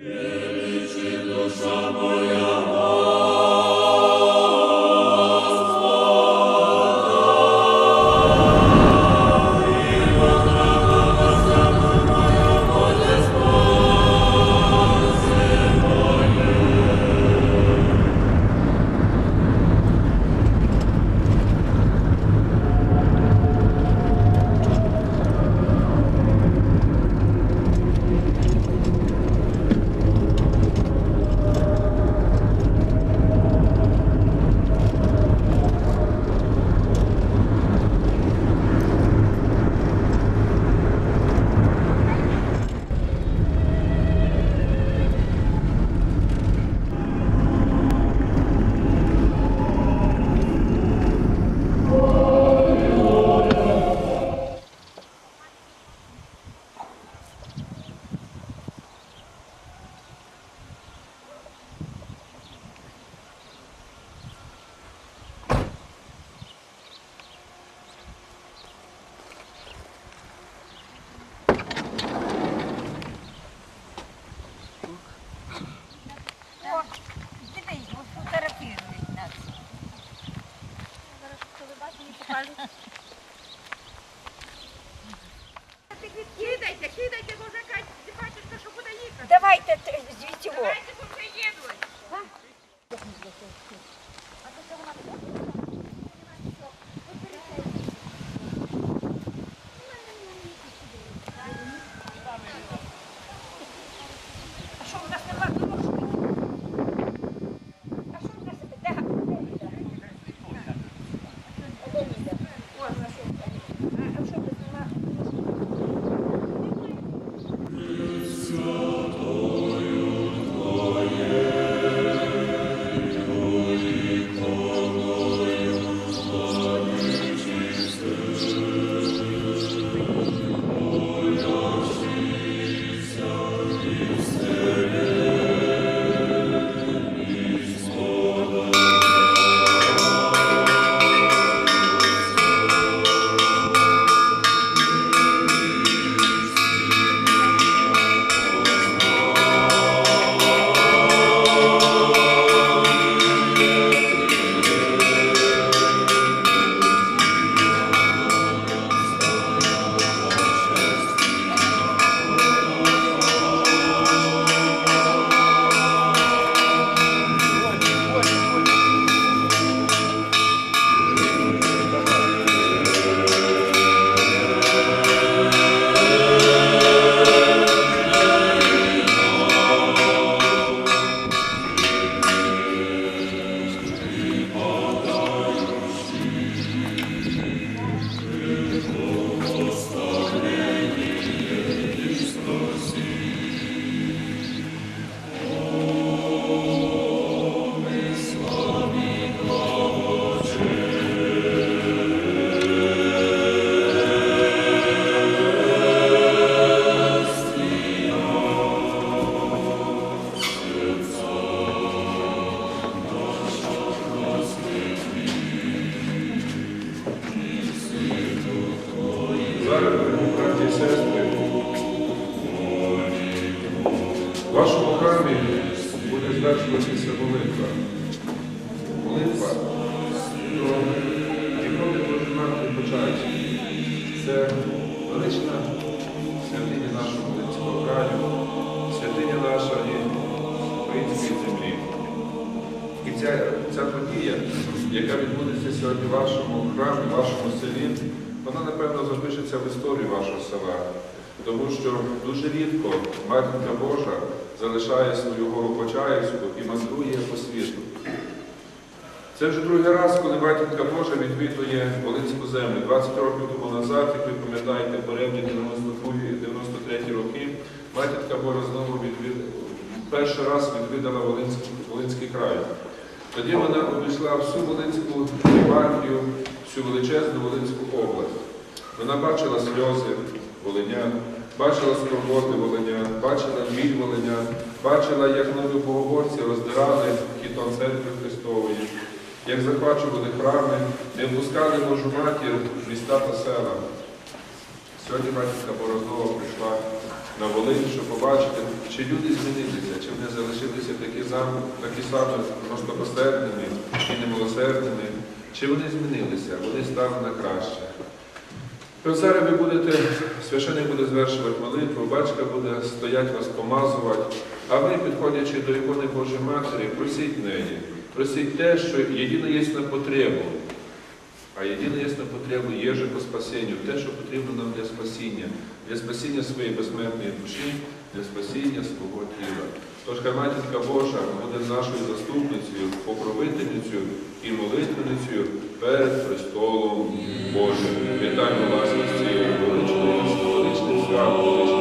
Ele te chamou e. Це велична святиня нашого Волинського краю, святиня нашої української землі. І ця, ця подія, яка відбудеться сьогодні в вашому храмі, в вашому селі, вона, напевно, запишеться в історію вашого села. Тому що дуже рідко Матінка Божа залишає свою гору і мандрує по світу. Це вже другий раз, коли Матінка Божа відвідує Волинську землю. 20 років тому назад, як ви пам'ятаєте, поревні 92-93 роки, Матінка Божа знову перший раз відвідала Волинський, край. Тоді вона обійшла всю Волинську єпархію, всю величезну Волинську область. Вона бачила сльози волинян, бачила скорботи волинян, бачила біль волинян, бачила, як нові богоборці роздирали хітон церкви Христової, як захвачували храми, не впускали Божу матір міста та села. Сьогодні матінка Борознова прийшла на Волинь, щоб побачити, чи люди змінилися, чи вони залишилися такі, зам, такі самі жорстокосердними і немилосердними, чи вони змінилися, вони стали на краще. То ви будете, священик буде звершувати молитву, батька буде стоять вас помазувати, а ви, підходячи до ікони Божої Матері, просіть неї, просіть те, що єдине є на потребу. А єдине є на потребу єже по спасінню, те, що потрібно нам для спасіння, для спасіння своєї безсмертної душі, для спасіння свого тіла. Тож хай Матінка Божа буде нашою заступницею, покровительницею і молитвеницею перед престолом Божим. Вітаємо вас із цією величною, святом,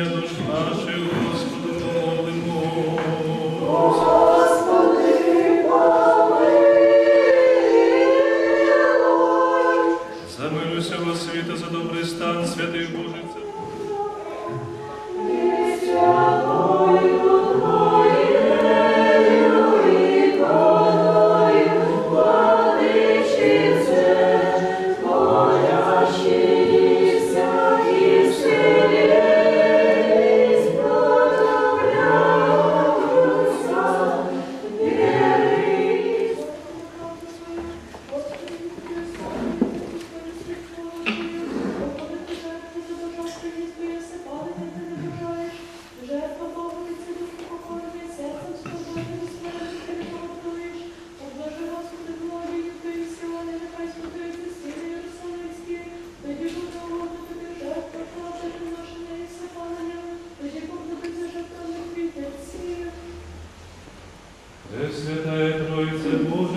я дуже ну,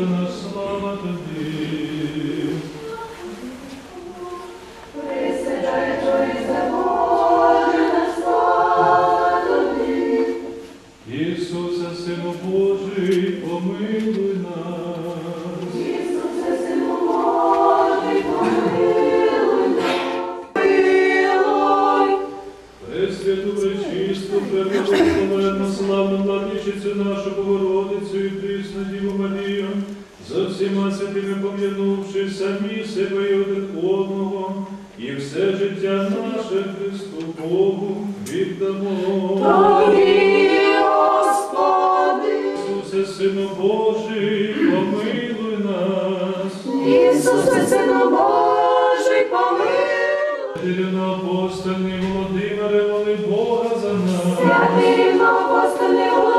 Троїця Божа наш, слава тобі. Один одного, і все життя наше Христу Богу віддамо. Тобі, Господи, Ісусе, Сину Божий, помилуй нас. Ісусе, Сину Божий, помилуй. Рівноапостольний Володимире, моли Бога за нас. Святий Володимире,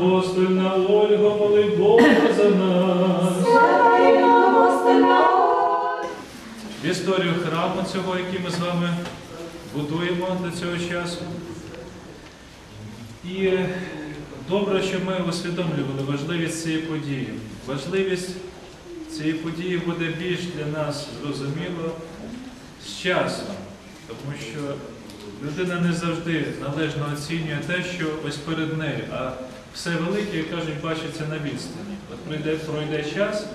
Свята рівноапостольна Ольга, моли Бога за нас. В історію храму цього, який ми з вами будуємо до цього часу. І добре, що ми усвідомлювали важливість цієї події. Важливість цієї події буде більш для нас зрозуміло з часом, тому що людина не завжди належно оцінює те, що ось перед нею, а все велике, як кажуть, бачиться на відстані. От пройде, пройде час,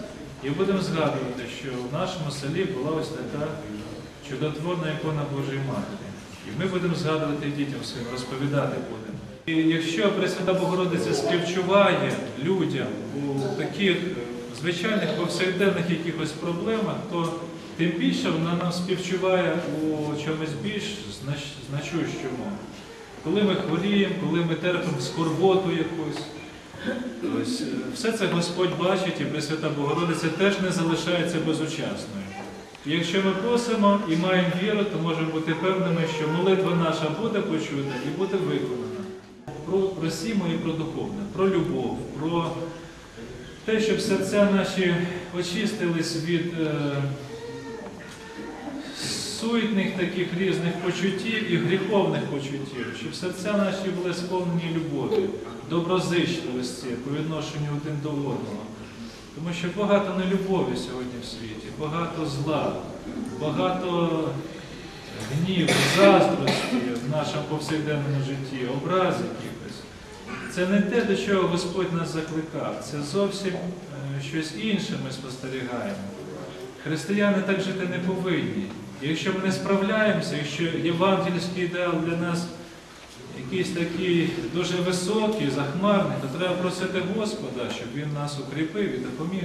і будемо згадувати, що в нашому селі була ось така чудотворна ікона Божої Матері. І ми будемо згадувати дітям своїм, розповідати будемо. І якщо Пресвята Богородиця співчуває людям у таких звичайних повсякденних якихось проблемах, то тим більше вона нам співчуває у чомусь більш значущому. Коли ми хворіємо, коли ми терпимо скорботу якусь, ось, е, все це Господь бачить, і Пресвята Богородиця теж не залишається безучасною. Якщо ми просимо і маємо віру, то можемо бути певними, що молитва наша буде почута і буде виконана. Про, просімо і про духовне, про любов, про те, щоб серця наші очистились від е, суетних таких різних почуттів і гріховних почуттів, щоб серця наші були сповнені любові, доброзичливості по відношенню один до одного. Тому що багато нелюбові сьогодні в світі, багато зла, багато гніву, заздрості в нашому повсякденному житті, образ якихось. Це не те, до чого Господь нас закликав, це зовсім е, щось інше ми спостерігаємо. Християни так жити не повинні. Якщо ми не справляємося, якщо євангельський ідеал для нас якийсь такий дуже високий, захмарний, то треба просити Господа, щоб Він нас укріпив і допоміг,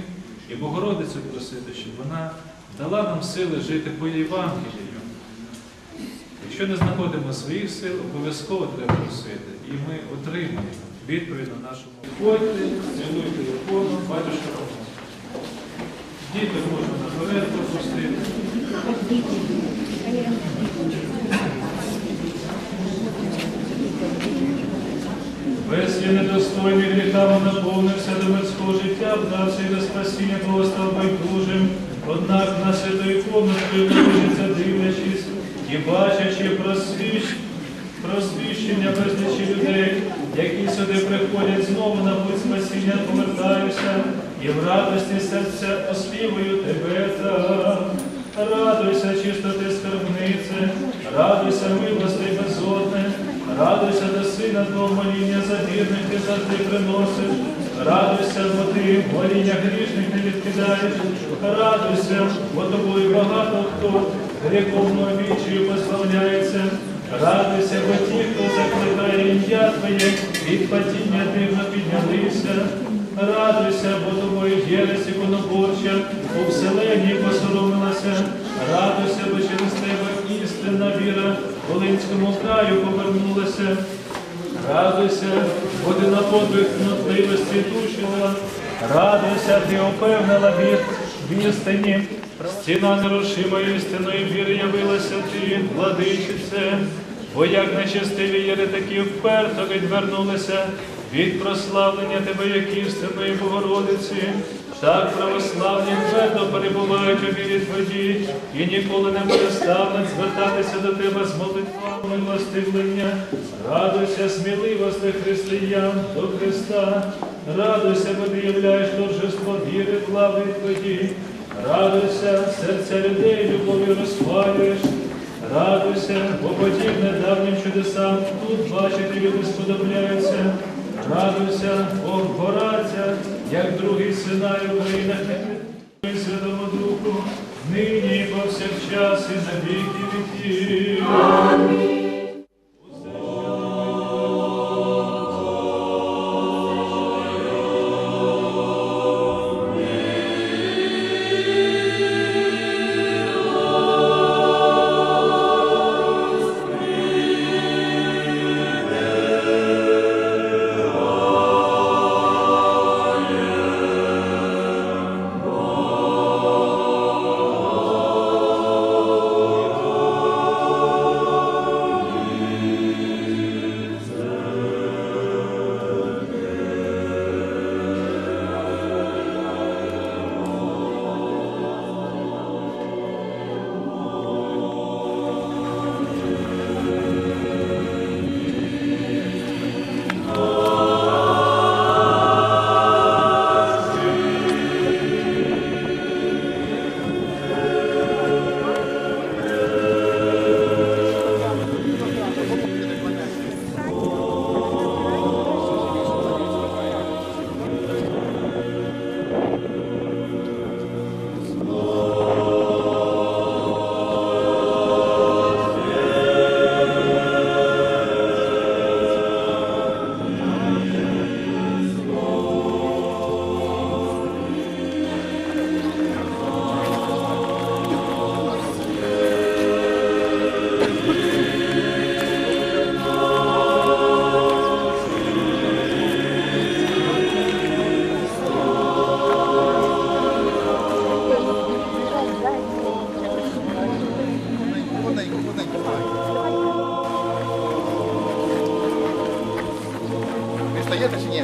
і Богородицю просити, щоб вона дала нам сили жити по Євангелію. Якщо не знаходимо своїх сил, обов'язково треба просити. І ми отримаємо відповідь на нашу. Ходьте, цілуйте ікону, батюшка поможе. Діти можна наперед пропустити. Весь є недостойний гріха, наповнився до мирського життя, вдався і до спасіння Твого став байдужим. Однак на святу ікону дивляться, дивлячись і бачачи просвіщ, просвіщення безлічі людей, які сюди приходять знову на путь спасіння, повертаюся, і в радості серця оспівую тебе так. Радуйся, чистоти скарбнице, радуйся, милости безодне, радуйся до сина Твого моління за вірних ти завжди приносиш, радуйся, бо ти моління грішних не відкидаєш, радуйся, бо тобою багато хто гріховною вічою пославляється. Радуйся, бо ті, хто закликає ім'я Твоє, від падіння дивно піднялися. Радуйся, бо тобою єресь іконоборча, у вселенні посоромилася. Радуйся, бо через тебе істинна віра Волинському краю повернулася. Радуйся, бо ти на подвиг нотливості душила. Радуйся, ти опевнила вір в істині. Стіна нерушимої істинної віри явилася ти, владичице, бо як нечестиві єретики вперто відвернулися від прославлення тебе, як істинної Богородиці, Так православні твердо перебувають у вірі Твоїй і ніколи не перестануть звертатися до Тебе з молитвами властивлення. Радуйся, сміливости християн до Христа. Радуйся, бо ти являєш торжество віри в лави Твої. Радуйся, серця людей любов'ю розпалюєш. Радуйся, бо подібне давнім чудесам тут бачити люди сподобляються. Радуйся, Бог бораться, як другий Україна і Святому Духу, нині повсякчас і на віки віків. Худенько, Ви встаєте чи ні?